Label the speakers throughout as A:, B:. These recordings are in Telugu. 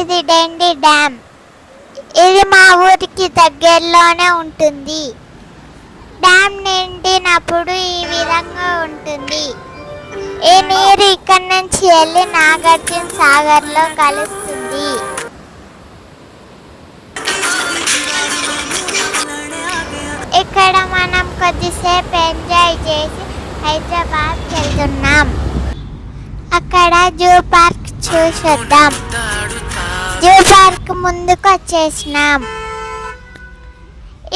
A: ఇది డెండి డ్యామ్. ఇది మా ఊరికి దగ్గరలోనే ఉంటుంది. డ్యామ్ నిండినప్పుడు ఈ విధంగా ఉంటుంది. ఈ నీరు ఇక్కడి నుంచి వెళ్ళి నాగార్జున సాగర్లో కలుస్తుంది. ఇక్కడ మనం కొద్దిసేపు ఎంజాయ్ చేసి హైదరాబాద్ వెళ్తున్నాం. అక్కడ జూ పార్క్ చూసేద్దాం. జూ పార్క్ ముందుకు వచ్చేసినాం.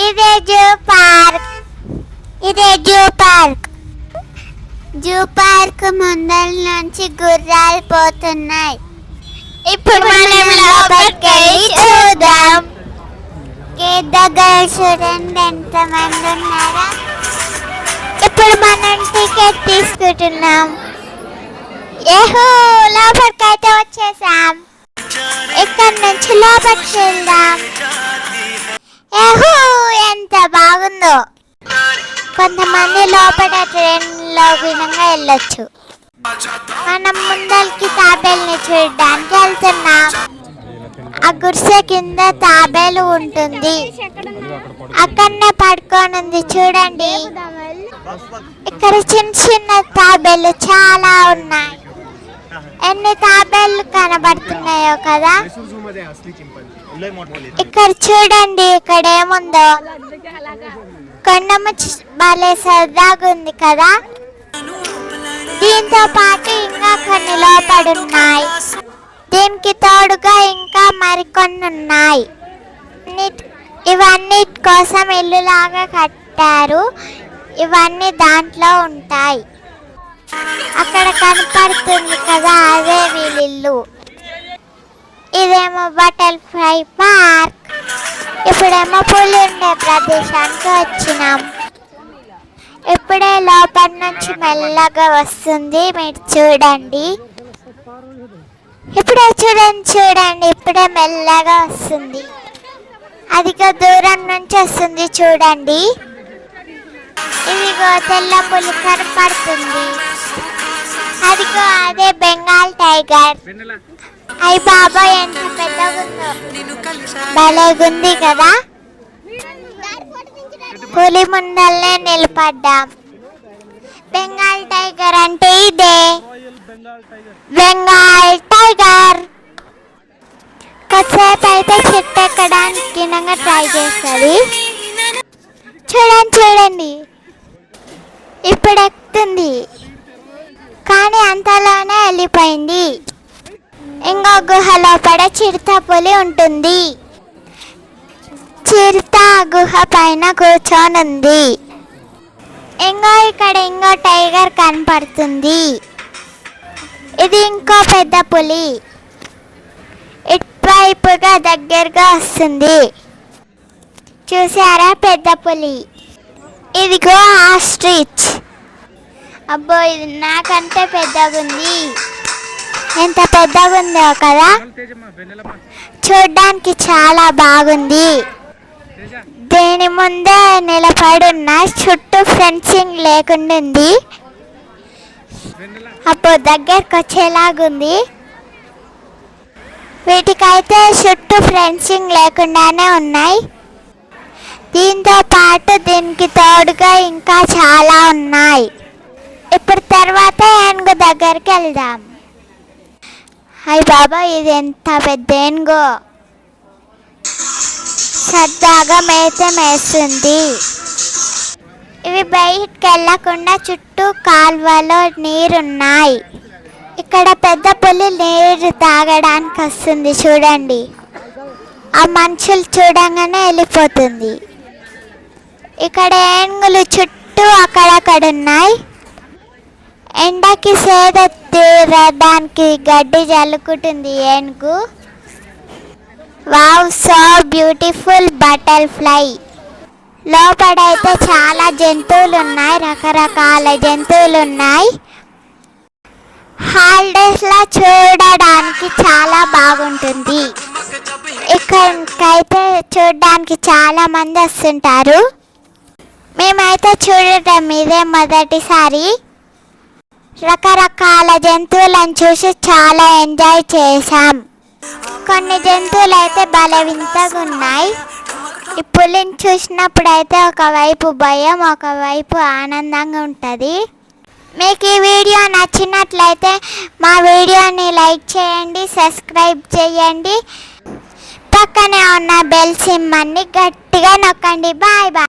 A: ఇదే జూ పార్క్. ఇదే జూ పార్క్. జూ పార్క్ ముందర నుంచి గుర్రాలు పోతున్నాయి. ఇప్పుడు మనం లోపలికి చూద్దాం. గేట్ దగ్గర చూడండి ఎంతమంది ఉన్నారా. ఇప్పుడు మనం టికెట్ తీసుకుంటున్నాం. ఏహో లోపలికి అయితే వచ్చేసాం. నుంచి లోపలికి వెళ్దాం ఎంత బాగుందో. కొంతమంది లోపల ట్రైన్లో విధంగా వెళ్ళొచ్చు. మనం ముందరికి తాబేల్ని చూడడానికి వెళ్తున్నాం. ఆ గుడిసె కింద తాబేలు ఉంటుంది. అక్కడనే పడుకొని ఉంది చూడండి. ఇక్కడ చిన్న చిన్న తాబేలు చాలా ఉన్నాయి. ఎన్ని తాబేలు కనబడుతున్నాయో కదా. ఇక్కడ చూడండి ఇక్కడ ఏముందో కొండమ్మ భలే సరదాగుంది కదా. దీంతో పాటు ఇంకా కొన్ని లోపడున్నాయి. దీనికి తోడుగా ఇంకా మరికొన్ని ఉన్నాయి ఇవన్నీ కోసం ఇల్లులాగా కట్టారు. ఇవన్నీ దాంట్లో ఉంటాయి. అక్కడ కనపడుతుంది కదా అదే వీళ్ళిల్లు ఇదేమో బటర్ఫ్లై పార్క్. ఇప్పుడేమో పులి ఉండే ప్రదేశానికి వచ్చినాం. ఇప్పుడే లోపల నుంచి మెల్లగా వస్తుంది మీరు చూడండి. ఇప్పుడే చూడండి చూడండి ఇప్పుడే మెల్లగా వస్తుంది. అధిక దూరం నుంచి వస్తుంది చూడండి. ఇదిగో తెల్ల పులి కనపడుతుంది. అదిగో అదే బెంగాల్ టైగర్. అయ్యి బాబా ఎంత పెద్దగా ఉందో. భలేగుంది కదా. పులి ముందల్నే నిలబడ్డాం. బెంగాల్ టైగర్ అంటే ఇదే. బెంగాల్ టైగర్. కొద్దిసేపు అయితే చెట్టు ఎక్కడానికి ట్రై చేస్తుంది చూడండి చూడండి. ఇప్పుడు ఎక్కుతుంది. కానీ అంతలోనే వెళ్ళిపోయింది. ఇంకో గుహలో పడ చిరుత పులి ఉంటుంది. చిరుత గుహ పైన కూర్చొని ఉంది ఇంకో ఇక్కడ ఇంకో టైగర్ కనపడుతుంది. ఇది ఇంకో పెద్ద పులి. ఇటువైపుగా దగ్గరగా వస్తుంది. చూసారా పెద్ద పులి? ఇదిగో ఆస్ట్రిచ్ అబ్బో ఇది నాకంటే పెద్దగా ఉంది ఎంత పెద్దగా ఉందో కదా చూడ్డానికి చాలా బాగుంది. దేని ముందే నిలబడున్న చుట్టూ ఫెన్సింగ్ లేకుండా ఉంది అప్పుడు దగ్గరకు వచ్చేలాగుంది వీటికైతే చుట్టూ ఫెన్సింగ్ లేకుండానే ఉన్నాయి. దీంతో పాటు దీనికి తోడుగా ఇంకా చాలా ఉన్నాయి. ఇప్పుడు తర్వాత ఏనుగు దగ్గరికి వెళ్దాం. అయ్య బాబా ఇది ఎంత పెద్ద ఏనుగో? సరదాగా మేత మేస్తుంది. ఇవి బయటికి వెళ్ళకుండా చుట్టూ కాల్వలో నీరున్నాయి. ఇక్కడ పెద్ద పులి నీరు తాగడానికి వస్తుంది చూడండి. ఆ మనుషులు చూడంగానే వెళ్ళిపోతుంది. ఇక్కడ ఏనుగులు చుట్టూ అక్కడక్కడ ఉన్నాయి. ఎండకి సేద తీరడానికి గడ్డి జల్లుకుంటుంది ఏనుగు. Wow so beautiful butterfly. లోపడైతే చాలా జంతువులు ఉన్నాయి రకరకాల జంతువులు ఉన్నాయి హాలిడేస్లో చూడడానికి చాలా బాగుంటుంది. ఇక్కడికైతే చూడడానికి చాలా మంది వస్తుంటారు. మేమైతే చూడటం ఇదే మొదటిసారి. రకరకాల జంతువులను చూసి చాలా ఎంజాయ్ చేశాం. కొన్ని జంతువులు అయితే భలే వింతగా ఉన్నాయి ఈ పులిని చూసినప్పుడు అయితే ఒకవైపు భయం ఒకవైపు ఆనందంగా ఉంటుంది. మీకు ఈ వీడియో నచ్చినట్లయితే మా వీడియోని లైక్ చేయండి సబ్స్క్రైబ్ చేయండి. పక్కనే ఉన్న బెల్ సిమ్మని గట్టిగా నొక్కండి. Bye bye.